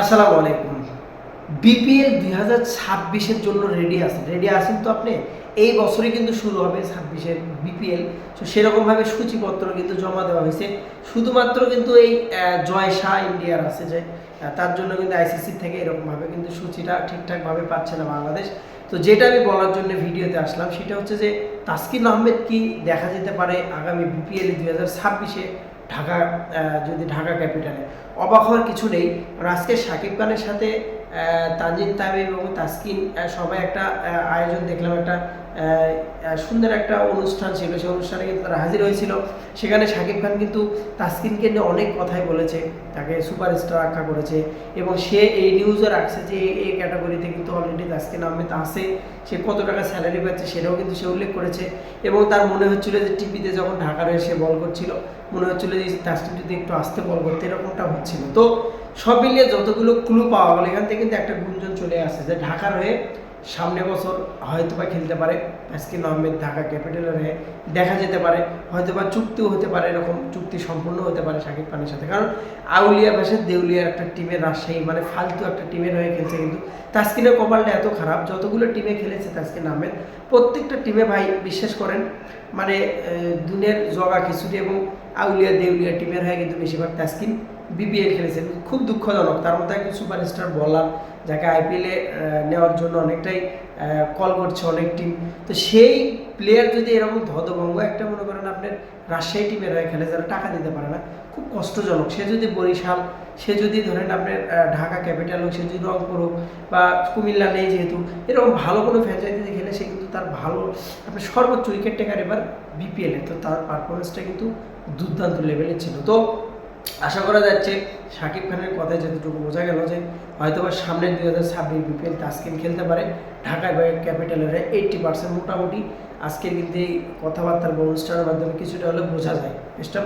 আসসালামু আলাইকুম। বিপিএল দুই হাজার ছাব্বিশের জন্য রেডি আছেন। রেডি আছেন তো আপনি? এই বছরই কিন্তু শুরু হবে ছাব্বিশের বিপিএল। তো সেরকমভাবে সূচিপত্র কিন্তু জমা দেওয়া হয়েছে। শুধুমাত্র কিন্তু এই জয় শাহ ইন্ডিয়ার আছে যে তার জন্য কিন্তু আইসিসি থেকে এরকমভাবে কিন্তু সূচিটা ঠিকঠাকভাবে পাচ্ছে না বাংলাদেশ। তো যেটা আমি বলার জন্য ভিডিওতে আসলাম, সেটা হচ্ছে যে, তাসকিন আহমেদ কি দেখা যেতে পারে আগামী বিপিএল দুই হাজার ছাব্বিশে? ঢাকা যদি ঢাকা ক্যাপিটালে অবাক হওয়ার কিছু নেই। আজকে সাকিব খানের সাথে তানজিদ তামিম এবং তাসকিন সবাই একটা আয়োজন দেখলাম, একটা সুন্দর একটা অনুষ্ঠান ছিল। সেই অনুষ্ঠানে কিন্তু তারা হাজির হয়েছিল। সেখানে শাকিব খান কিন্তু তাসকিনকে নিয়ে অনেক কথাই বলেছে। তাকে সুপারস্টার আখ্যা করেছে এবং সে এই নিউজও রাখছে যে এই- ক্যাটাগরিতে কিন্তু অলরেডি তাসকিন আহমেদ আছে। সে কত টাকা স্যালারি পাচ্ছে সেটাও কিন্তু সে উল্লেখ করেছে। এবং তার মনে হচ্ছিল যে টিভিতে যখন ঢাকার হয়ে সে বল করছিল, মনে হচ্ছিল যে তাসকিন যদি একটু আসতে বল করতে, এরকমটা হচ্ছিল। তো সব মিলিয়ে যতগুলো ক্লু পাওয়া গেল, এখান থেকে কিন্তু একটা গুঞ্জন চলে আসছে যে ঢাকার হয়ে সামনে বছর হয়তো বা খেলতে পারে তাসকিন আহমেদ ঢাকা ক্যাপিটালের হয়ে দেখা যেতে পারে হয়তো বা চুক্তিও হতে পারে, এরকম চুক্তি সম্পূর্ণ হতে পারে শাকিব খানের সাথে। কারণ আউলিয়া ভাষার দেউলিয়ার একটা টিমের রাজশাহী মানে ফালতু একটা টিমের হয়ে খেলছে কিন্তু তাসকিনের কপালটা এত খারাপ, যতগুলো টিমে খেলেছে তাসকিন আহমেদ, প্রত্যেকটা টিমে ভাই বিশ্বাস করেন মানে দুনের জগা খিচুড়ি এবং আউলিয়া দেউলিয়া টিমের হয়ে কিন্তু বেশিরভাগ তাসকিন বিপিএল খেলেছেন। খুব দুঃখজনক। তার মধ্যে একজন সুপারস্টার বলার যাকে আইপিএলে নেওয়ার জন্য অনেকটাই কল করছে অনেক টিম তো সেই প্লেয়ার যদি এরকম ধদভঙ্গ, একটা মনে করেন আপনার রাজশাহী টিমের হয়ে খেলে, যারা টাকা দিতে পারে না, খুব কষ্টজনক। সে যদি বরিশাল, সে যদি ধরেন আপনার ঢাকা ক্যাপিটাল হোক, সে যদি রংপুর হোক বা কুমিল্লা নেই যেহেতু, এরকম ভালো কোনো ফ্র্যাঞ্চাইজিতে খেলে, সে কিন্তু তার ভালো, আপনার সর্বোচ্চ উইকেট টেকার এবার বিপিএলে তো তার পারফরমেন্সটা কিন্তু দুর্দান্ত লেভেলের ছিল। তো আশা করা যাচ্ছে শাকিব খানের কথায় যতটুকু বোঝা গেল যে হয়তো বা সামনের দুই হাজার ছাব্বিশ বিপিএল তাস্কিন খেলতে পারে। ঢাকায় বা ক্যাপিটালের এইট্টি পার্সেন্ট মোটামুটি। আজকের কিন্তু এই কথাবার্তার বা অনুষ্ঠানের মাধ্যমে কিছুটা হলে বোঝা যায়। চেষ্টা